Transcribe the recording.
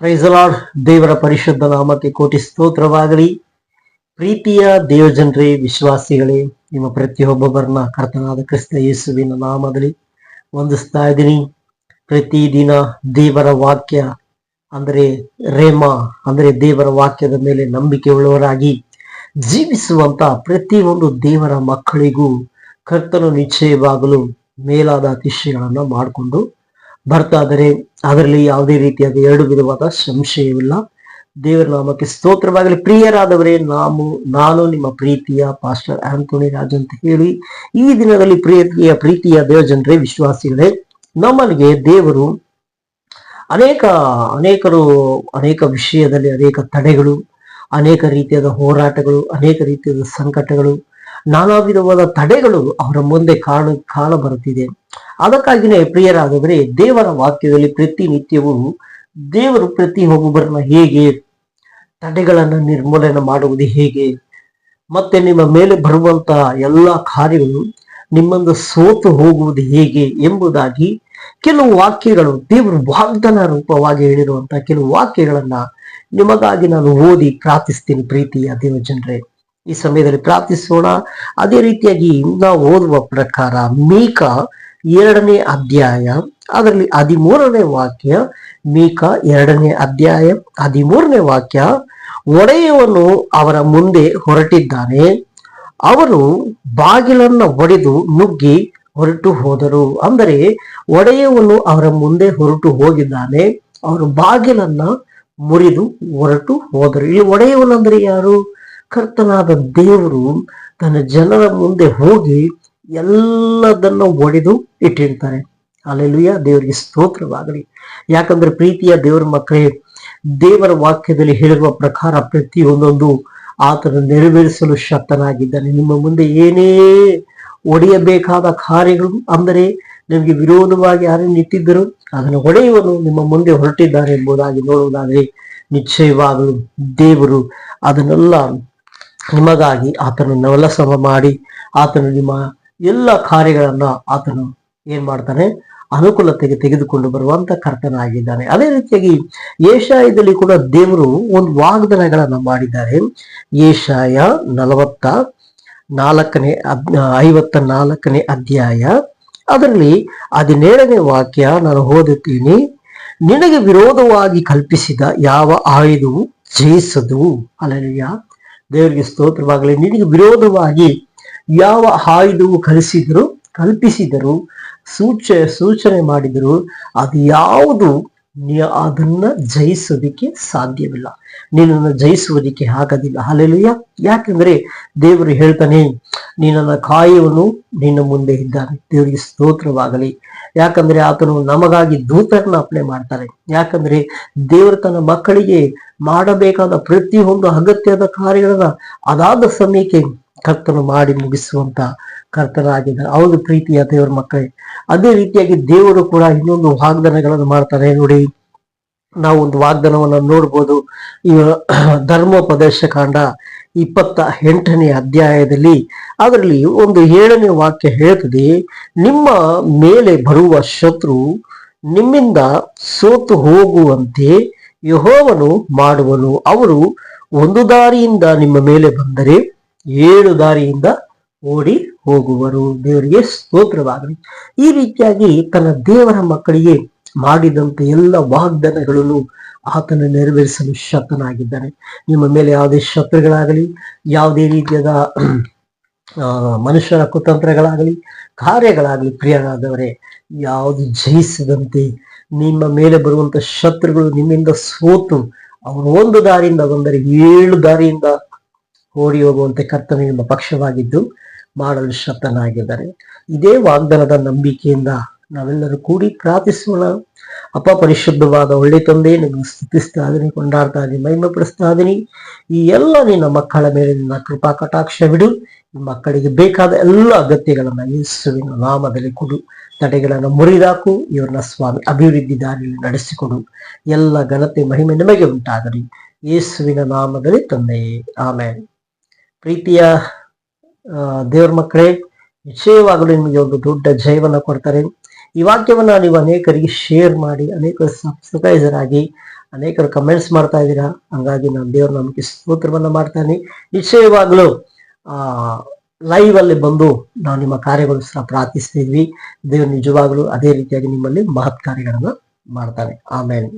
ಪ್ರೈಸಲಾಡ್ ದೇವರ ಪರಿಶುದ್ಧ ನಾಮಕ್ಕೆ ಕೋಟಿ ಸ್ತೋತ್ರವಾಗಲಿ. ಪ್ರೀತಿಯ ದೇವಜನರೇ, ವಿಶ್ವಾಸಿಗಳೇ, ನಿಮ್ಮ ಪ್ರತಿಯೊಬ್ಬೊಬ್ಬರನ್ನ ಕರ್ತನಾದ ಕ್ರಿಸ್ತ ಯೇಸುವಿನ ನಾಮದಲ್ಲಿ ವಂದಿಸ್ತಾ ಇದ್ದೀನಿ. ಪ್ರತಿದಿನ ದೇವರ ವಾಕ್ಯ, ಅಂದರೆ ರೇಮ, ಅಂದರೆ ದೇವರ ವಾಕ್ಯದ ಮೇಲೆ ನಂಬಿಕೆ ಉಳ್ಳವರಾಗಿ ಜೀವಿಸುವಂತ ಪ್ರತಿಯೊಂದು ದೇವರ ಮಕ್ಕಳಿಗೂ ಕರ್ತನು ನಿಶ್ಚಯವಾಗಲು ಮೇಲಾದ ಅತಿಶಯಗಳನ್ನು ಮಾಡಿಕೊಂಡು ಬರ್ತಾ ಇದ್ದಾರೆ ಅದರಲ್ಲಿ ಯಾವುದೇ ರೀತಿಯಾದ ಎರಡು ವಿಧವಾದ ಸಂಶಯವಿಲ್ಲ. ದೇವರ ನಾಮಕ್ಕೆ ಸ್ತೋತ್ರವಾಗಲಿ. ಪ್ರಿಯರಾದವರೇ ನಾವು ನಾನು ನಿಮ್ಮ ಪ್ರೀತಿಯ ಪಾಸ್ಟರ್ ಆಂಟೋನಿ ರಾಜ್ ಅಂತ ಹೇಳಿ ಈ ದಿನದಲ್ಲಿ ಪ್ರಿಯ ಪ್ರೀತಿಯ ದೇವಜನರೇ, ವಿಶ್ವಾಸಿಗಳೇ, ನಮ್ಮಲ್ಲಿಗೆ ದೇವರು ಅನೇಕ, ಅನೇಕರು, ಅನೇಕ ವಿಷಯದಲ್ಲಿ ಅನೇಕ ತಡೆಗಳು, ಅನೇಕ ರೀತಿಯಾದ ಹೋರಾಟಗಳು, ಅನೇಕ ರೀತಿಯಾದ ಸಂಕಟಗಳು, ನಾನಾ ವಿಧವಾದ ತಡೆಗಳು ಅವರ ಮುಂದೆ ಕಾಣ ಕಾಣ ಬರುತ್ತಿದೆ. ಅದಕ್ಕಾಗಿನೇ ಪ್ರಿಯರಾದವರೇ, ದೇವರ ವಾಕ್ಯದಲ್ಲಿ ಪ್ರತಿನಿತ್ಯವೂ ದೇವರು ಪ್ರತಿ ಒಬ್ಬೊಬ್ಬರನ್ನ ಹೇಗೆ ತಡೆಗಳನ್ನು ನಿರ್ಮೂಲನೆ ಮಾಡುವುದು ಹೇಗೆ? ಮತ್ತೆ ನಿಮ್ಮ ಮೇಲೆ ಬರುವಂತ ಎಲ್ಲ ಕಾರ್ಯಗಳು ನಿಮ್ಮಂದು ಸೋತು ಹೋಗುವುದು ಹೇಗೆ ಎಂಬುದಾಗಿ ಕೆಲವು ವಾಕ್ಯಗಳು ದೇವರು ವಾಗ್ದಾನ ರೂಪವಾಗಿ ಹೇಳಿರುವಂತಹ ಕೆಲವು ವಾಕ್ಯಗಳನ್ನ ನಿಮಗಾಗಿ ನಾನು ಓದಿ ಪ್ರಾರ್ಥಿಸ್ತೀನಿ ಪ್ರೀತಿಯ ದೇವಜನರೇ ಈ ಸಮಯದಲ್ಲಿ ಪ್ರಾರ್ಥಿಸೋಣ. ಅದೇ ರೀತಿಯಾಗಿ ನಾವು ಓದುವ ಪ್ರಕಾರ ಮೀಕ ಎರಡನೇ ಅಧ್ಯಾಯ, ಅದರಲ್ಲಿ ಹದಿಮೂರನೇ ವಾಕ್ಯ, ಮೀಕ ಎರಡನೇ ಅಧ್ಯಾಯ, ಹದಿಮೂರನೇ ವಾಕ್ಯ, ಒಡೆಯವನು ಅವರ ಮುಂದೆ ಹೊರಟಿದ್ದಾನೆ. ಅವರು ಬಾಗಿಲನ್ನ ಒಡೆದು ನುಗ್ಗಿ ಹೊರಟು ಹೋದರು. ಅಂದರೆ, ಒಡೆಯವನು ಅವರ ಮುಂದೆ ಹೊರಟು ಹೋಗಿದ್ದಾನೆ. ಅವರು ಬಾಗಿಲನ್ನ ಮುರಿದು ಹೊರಟು ಹೋದರು. ಇಲ್ಲಿ ಒಡೆಯವನಂದ್ರೆ ಯಾರು? ಕರ್ತನಾದ ದೇವರು ತನ್ನ ಜನರ ಮುಂದೆ ಹೋಗಿ ಎಲ್ಲದನ್ನ ಒಡೆದು ಇಟ್ಟಿರ್ತಾರೆ. ಅಲ್ಲೆಲ್ಲುಯ್ಯ ದೇವರಿಗೆ ಸ್ತೋತ್ರವಾಗಲಿ. ಯಾಕಂದ್ರೆ ಪ್ರೀತಿಯ ದೇವರ ಮಕ್ಕಳೇ, ದೇವರ ವಾಕ್ಯದಲ್ಲಿ ಹೇಳಿರುವ ಪ್ರಕಾರ ಪ್ರತಿಯೊಂದೊಂದು ಆತನ ನೆರವೇರಿಸಲು ಶಕ್ತನಾಗಿದ್ದಾನೆ. ನಿಮ್ಮ ಮುಂದೆ ಏನೇ ಒಡೆಯಬೇಕಾದ ಕಾರ್ಯಗಳು ಅಂದರೆ ನಿಮಗೆ ವಿರೋಧವಾಗಿ ಯಾರೇ ನಿಂತಿದ್ದರು ಅದನ್ನು ಒಡೆಯುವನು ನಿಮ್ಮ ಮುಂದೆ ಹೊರಟಿದ್ದಾರೆ ಎಂಬುದಾಗಿ ನೋಡುವುದಾದರೆ ನಿಶ್ಚಯವಾಗಲು ದೇವರು ಅದನ್ನೆಲ್ಲ ನಿಮಗಾಗಿ ಆತನ ನವಲಸಮ ಮಾಡಿ, ಆತನು ನಿಮ್ಮ ಎಲ್ಲ ಕಾರ್ಯಗಳನ್ನ ಆತನು ಏನ್ ಮಾಡ್ತಾನೆ? ಅನುಕೂಲತೆಗೆ ತೆಗೆದುಕೊಂಡು ಬರುವಂತ ಕರ್ತನಾಗಿದ್ದಾನೆ. ಅದೇ ರೀತಿಯಾಗಿ ಏಷಾಯದಲ್ಲಿ ಕೂಡ ದೇವರು ಒಂದು ವಾಗ್ದಾನಗಳನ್ನ ಮಾಡಿದ್ದಾರೆ. ಏಷಾಯ ನಲವತ್ತ ನಾಲ್ಕನೇ ಐವತ್ತ ನಾಲ್ಕನೇ ಅಧ್ಯಾಯ. ಅದರಲ್ಲಿ ಹದಿನೇಳನೇ ವಾಕ್ಯ ನಾನು ಓದುತ್ತೀನಿ. ನಿನಗೆ ವಿರೋಧವಾಗಿ ಕಲ್ಪಿಸಿದ ಯಾವ ಆಯುಧವು ಜಯಿಸದು? ಅಲ್ಲ ದೇವರಿಗೆ ಸ್ತೋತ್ರವಾಗಲಿ, ನಿನಗೆ ವಿರೋಧವಾಗಿ ಯಾವ ಆಯುಧವು ಕಲಿಸಿದ್ರು ಕಲ್ಪಿಸಿದರು ಸೂಚ, ಸೂಚನೆ ಮಾಡಿದರು ಅದು ಯಾವುದು? ಅದನ್ನ ಜಯಿಸೋದಿಕ್ಕೆ ಸಾಧ್ಯವಿಲ್ಲ. ನಿನ್ನನ್ನು ಜಯಿಸುವುದಕ್ಕೆ ಆಗೋದಿಲ್ಲ. ಅಲ್ಲೆಲ್ಲುಯ್ಯ ಯಾಕೆಂದ್ರೆ ದೇವರು ಹೇಳ್ತಾನೆ ನಿನ್ನನ್ನ ಕಾಯುವನು ನಿನ್ನ ಮುಂದೆ ಇದ್ದಾನೆ. ದೇವರಿಗೆ ಸ್ತೋತ್ರವಾಗಲಿ. ಯಾಕಂದ್ರೆ ಆತನು ನಮಗಾಗಿ ದೂತರನ್ನ ಅಪ್ಲೈ ಮಾಡ್ತಾರೆ. ಯಾಕಂದ್ರೆ ದೇವರು ತನ್ನ ಮಕ್ಕಳಿಗೆ ಮಾಡಬೇಕಾದ ಪ್ರತಿಯೊಂದು ಅಗತ್ಯದ ಕಾರ್ಯಗಳನ್ನ ಅದಾದ ಸಮಯಕ್ಕೆ ಕರ್ತನು ಮಾಡಿ ಮುಗಿಸುವಂತ ಕರ್ತನಾಗಿದ್ದಾರೆ ಹೌದು ಪ್ರೀತಿಯ ದೇವರ ಮಕ್ಕಳೇ. ಅದೇ ರೀತಿಯಾಗಿ ದೇವರು ಕೂಡ ಇನ್ನೊಂದು ವಾಗ್ದಾನಗಳನ್ನು ಮಾಡ್ತಾರೆ. ನೋಡಿ, ನಾವು ಒಂದು ವಾಗ್ದಾನವನ್ನು ನೋಡ್ಬೋದು. ಈ ಧರ್ಮೋಪದೇಶ ಕಾಂಡ ಇಪ್ಪತ್ತ ಎಂಟನೇ ಅಧ್ಯಾಯದಲ್ಲಿ ಅದರಲ್ಲಿ ಒಂದು ಏಳನೇ ವಾಕ್ಯ ಹೇಳ್ತದೆ ನಿಮ್ಮ ಮೇಲೆ ಬರುವ ಶತ್ರು ನಿಮ್ಮಿಂದ ಸೋತು ಹೋಗುವಂತೆ ಯಹೋವನು ಮಾಡುವನು. ಅವರು ಒಂದು ದಾರಿಯಿಂದ ನಿಮ್ಮ ಮೇಲೆ ಬಂದರೆ ಏಳು ದಾರಿಯಿಂದ ಓಡಿ ಹೋಗುವರು. ದೇವರಿಗೆ ಸ್ತೋತ್ರವಾಗಲಿ. ಈ ರೀತಿಯಾಗಿ ತನ್ನ ದೇವರ ಮಕ್ಕಳಿಗೆ ಮಾಡಿದಂತ ಎಲ್ಲ ವಾಗ್ದಾನಗಳನ್ನು ಆತನ ನೆರವೇರಿಸಲು ಶಕ್ತನಾಗಿದ್ದಾನೆ ನಿಮ್ಮ ಮೇಲೆ ಯಾವುದೇ ಶತ್ರುಗಳಾಗಲಿ, ಯಾವುದೇ ರೀತಿಯಾದ ಮನುಷ್ಯರ ಕುತಂತ್ರಗಳಾಗಲಿ, ಕಾರ್ಯಗಳಾಗಲಿ ಪ್ರಿಯರಾದವರೇ, ಯಾವುದು ಜಯಿಸದಂತೆ ನಿಮ್ಮ ಮೇಲೆ ಬರುವಂತ ಶತ್ರುಗಳು ನಿಮ್ಮಿಂದ ಸೋತು, ಅವರು ಒಂದು ದಾರಿಯಿಂದ ಬಂದರೆ ಏಳು ದಾರಿಯಿಂದ ಓಡಿ ಹೋಗುವಂತೆ ಕರ್ತನ ನಿಮ್ಮ ಪಕ್ಷವಾಗಿದ್ದು ಮಾಡಲು ಶಕ್ತನಾಗಿದ್ದಾರೆ. ಇದೇ ವಾಗ್ದಾನದ ನಂಬಿಕೆಯಿಂದ ನಾವೆಲ್ಲರೂ ಕೂಡಿ ಪ್ರಾರ್ಥಿಸೋಣ. ಅಪ್ಪ, ಪರಿಶುದ್ಧವಾದ ಒಳ್ಳೆ ತಂದೆ ನಿಮಗೆ ಸ್ತುತಿಸ್ತಾ ಇದೀನಿ ಕೊಂಡಾಡ್ತಾ ಇದೀನಿ ಮಹಿಮೆ ಪಡಿಸ್ತಾ ಇದೀನಿ ಈ ಎಲ್ಲ ನಿನ್ನ ಮಕ್ಕಳ ಮೇಲೆ ನಿನ್ನ ಕೃಪಾ ಕಟಾಕ್ಷ ಬಿಡು. ಮಕ್ಕಳಿಗೆ ಬೇಕಾದ ಎಲ್ಲ ಅಗತ್ಯಗಳನ್ನ ಯೇಸುವಿನ ನಾಮದಲ್ಲಿ ಕೊಡು. ತಡೆಗಳನ್ನು ಮುರಿದಾಕು. ಇವ್ರನ್ನ ಸ್ವಾಮಿ ಅಭಿವೃದ್ಧಿ ದಾರಿಯಲ್ಲಿ ನಡೆಸಿಕೊಡು. ಎಲ್ಲ ಘನತೆ ಮಹಿಮೆ ನಿಮಗೆ ಉಂಟಾಗಲಿ. ಯೇಸುವಿನ ನಾಮದಲ್ಲಿ ತಂದೆಯೇ. ಆಮೇಲೆ ಪ್ರೀತಿಯ ದೇವ್ರ ಮಕ್ಕಳೇ, ನಿಶ್ಚಯವಾಗಲು ನಿಮಗೆ ಒಂದು ದೊಡ್ಡ ಜಯವನ್ನು ಕೊಡ್ತಾರೆ. ಈ ವಾಕ್ಯವನ್ನ ನೀವು ಅನೇಕರಿಗೆ ಶೇರ್ ಮಾಡಿ ಅನೇಕರು ಸಬ್ಸ್ಕ್ರೈಸರ್ ಆಗಿ ಅನೇಕರು ಕಮೆಂಟ್ಸ್ ಮಾಡ್ತಾ ಇದ್ದೀರಾ, ಹಂಗಾಗಿ ನಾನು ದೇವ್ರ ನಮಗೆ ಸ್ತೋತ್ರವನ್ನ ಮಾಡ್ತಾನೆ. ನಿಶ್ಚಯವಾಗಲೂ, ಆ ಲೈವ್ ಅಲ್ಲಿ ಬಂದು ನಾವು ನಿಮ್ಮ ಕಾರ್ಯಗಳು ಸಹ ಪ್ರಾರ್ಥಿಸ್ತಿದ್ವಿ ದೇವ್ರು ನಿಜವಾಗ್ಲೂ ಅದೇ ರೀತಿಯಾಗಿ ನಿಮ್ಮಲ್ಲಿ ಮಹತ್ ಕಾರ್ಯಗಳನ್ನ ಮಾಡ್ತಾನೆ. ಆಮೇಲೆ